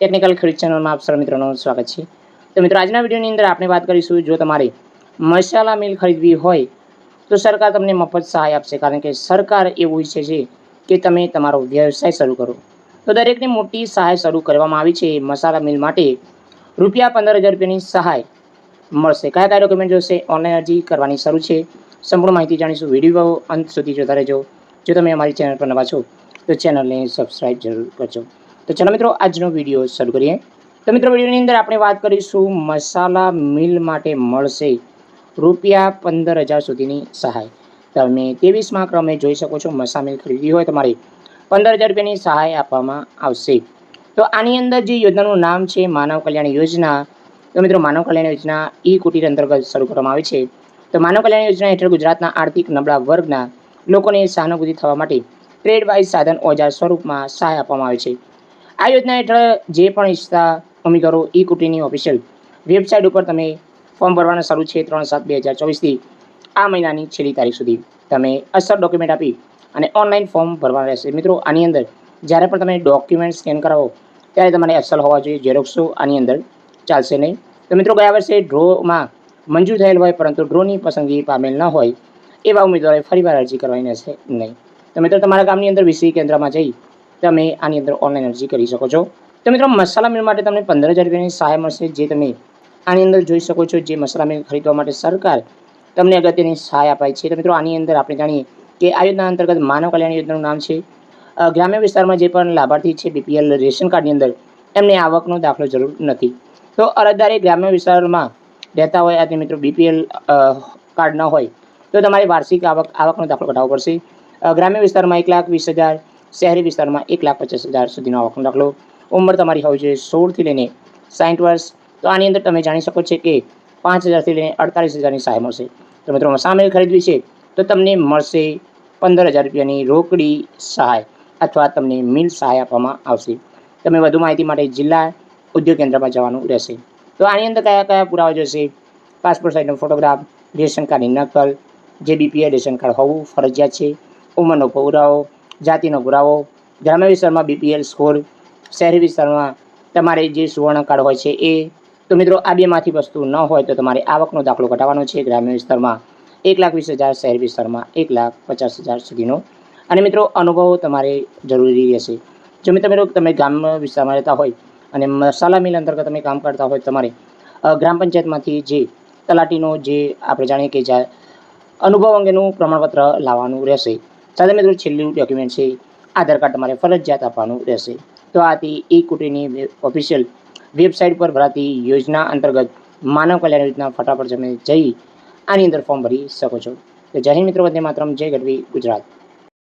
Technical ખેડૂત ચેનલમાં આપ સર્વ મિત્રોનું સ્વાગત છે. તો મિત્રો, આજના વિડીયોની અંદર આપણે વાત કરીશું જો તમારે મસાલા મિલ ખરીદવી હોય, તો સરકાર તમને મફત સહાય આપશે. કારણ કે સરકાર એવું ઈચ્છે છે કે તમે તમારો વ્યવસાય શરૂ કરો. તો દરેકને મોટી સહાય શરૂ કરવામાં આવી છે. મસાલા મિલ માટે રૂપિયા પંદર હજાર રૂપિયાની સહાય મળશે. કયા કયા ડોક્યુમેન્ટ જોશે? ઓનલાઈન અરજી કરવાની શરૂ છે. સંપૂર્ણ માહિતી જાણીશું. વીડિયો અંત સુધી જોતા રહેજો. જો તમે અમારી ચેનલ પર નવા છો, તો ચેનલને સબસ્ક્રાઈબ જરૂર કરજો. તો ચાલો મિત્રો, આજનો વીડિયો શરૂ કરીએ. તો મિત્રો, વિડીયોની અંદર આપણે વાત કરીશું મસાલા મિલ માટે મળશે રૂપિયા પંદર હજાર સુધીની સહાય. તમે ત્રેવીસમાં ક્રમે જોઈ શકો છો મસા મિલ ખરીદી હોય તમારે પંદર હજાર રૂપિયાની સહાય આપવામાં આવશે. તો આની અંદર જે યોજનાનું નામ છે, માનવ કલ્યાણ યોજના. તો મિત્રો, માનવ કલ્યાણ યોજના ઈ કુટીર અંતર્ગત શરૂ કરવામાં આવી છે. તો માનવ કલ્યાણ યોજના હેઠળ ગુજરાતના આર્થિક નબળા વર્ગના લોકોને સહાનુભૂતિ થવા માટે ટ્રેડ વાઇઝ સાધન ઓજાર સ્વરૂપમાં સહાય આપવામાં આવે છે. આ યોજના હેઠળ જે પણ ઈચ્છતા ઉમેદવારો ઈ કુટીની ઓફિશિયલ વેબસાઇટ ઉપર તમે ફોર્મ ભરવાનું શરૂ છે ત્રણ સાત બે હજાર ચોવીસથી આ મહિનાની છેલ્લી તારીખ સુધી તમે અસર ડોક્યુમેન્ટ આપી અને ઓનલાઈન ફોર્મ ભરવાના રહેશે. મિત્રો, આની અંદર જ્યારે પણ તમે ડોક્યુમેન્ટ સ્કેન કરાવો, ત્યારે તમારે અસલ હોવા જોઈએ. ઝેરોક્સો આની અંદર ચાલશે નહીં. તો મિત્રો, ગયા વર્ષે ડ્રોમાં મંજૂર થયેલ હોય, પરંતુ ડ્રોની પસંદગી પામેલ ન હોય, એવા ઉમેદવારોએ ફરીવાર અરજી કરવાની રહેશે નહીં. તો મિત્રો, તમારા ગામની અંદર વીસી કેન્દ્રમાં જઈ તમે આની અંદર ઓનલાઈન અરજી કરી શકો છો. તો મિત્રો, મસાલા મિલ માટે તમને પંદર હજાર રૂપિયાની સહાય મળશે, જે તમે આની અંદર જોઈ શકો છો, જે મસાલા મિલ ખરીદવા માટે સરકાર તમને અગત્યની સહાય અપાય છે. તો મિત્રો, આની અંદર આપણે જાણીએ કે આ યોજના અંતર્ગત માનવ કલ્યાણ યોજનાનું નામ છે. ગ્રામ્ય વિસ્તારમાં જે પણ લાભાર્થી છે બીપીએલ રેશન કાર્ડની અંદર એમને આવકનો દાખલો જરૂર નથી. તો અરજદારે ગ્રામ્ય વિસ્તારમાં રહેતા હોય અને મિત્રો બીપીએલ કાર્ડ ન હોય, તો તમારે વાર્ષિક આવક, આવકનો દાખલો કઢાવવો પડશે. ગ્રામ્ય વિસ્તારમાં એક લાખ વીસ હજાર શહેરી વિસ્તારમાં એક લાખ પચાસ હજાર સુધીનો આવકનો દાખલો. ઉંમર તમારી હોવી જોઈએ સોળથી લઈને સાઠ વર્ષ. તો આની અંદર તમે જાણી શકો છો કે પાંચ હજારથી લઈને અડતાલીસ હજારની સહાય મળશે. તો મિત્રો સામેલ ખરીદવી છે તો તમને મળશે પંદર હજાર રૂપિયાની રોકડી સહાય અથવા તમને મિલ સહાય આપવામાં આવશે. તમે વધુ માહિતી માટે જિલ્લા ઉદ્યોગ કેન્દ્રમાં જવાનું રહેશે. તો આની અંદર કયા કયા પુરાવા જોશે? પાસપોર્ટ સાઇઝનો ફોટોગ્રાફ, રેશન કાર્ડની નકલ જે બીપીએલ રેશન કાર્ડ હોવું ફરજિયાત છે, ઉંમરનો પુરાવો જાતિનો પુરાવો, ગ્રામ્ય વિસ્તારમાં બીપીએલ સ્કોર શહેરી વિસ્તારમાં તમારે જે સુવર્ણ કાર્ડ હોય છે એ. તો મિત્રો, આ બેમાંથી વસ્તુ ન હોય તો તમારે આવકનો દાખલો ઘટાડવાનો છે ગ્રામ્ય વિસ્તારમાં. એક લાખ વીસ હજાર, શહેરી વિસ્તારમાં એક લાખ પચાસ હજાર સુધીનો. અને મિત્રો, અનુભવ તમારે જરૂરી રહેશે. જો મિત્રો મિત્રો, તમે ગ્રામ્ય વિસ્તારમાં રહેતા હોય અને મસાલા મિલ અંતર્ગત તમે કામ કરતા હોય તમારે ગ્રામ પંચાયતમાંથી જે તલાટીનો જે આપણે જાણીએ કે જે, અનુભવ અંગેનું પ્રમાણપત્ર લાવવાનું રહેશે. સાથે મિત્રો છેલ્લું ડોક્યુમેન્ટ છે, આધાર કાર્ડ તમારે ફરજિયાત આપવાનું રહેશે. તો આથી ઈ કુટીની ઓફિશિયલ વેબસાઇટ પર ભરાતી યોજના અંતર્ગત માનવ કલ્યાણ યોજના ફટાફટ તમે જઈ આની અંદર ફોર્મ ભરી શકો છો. તો જય મિત્રો, વંદે માત્રમ, જય ગઢવી ગુજરાત.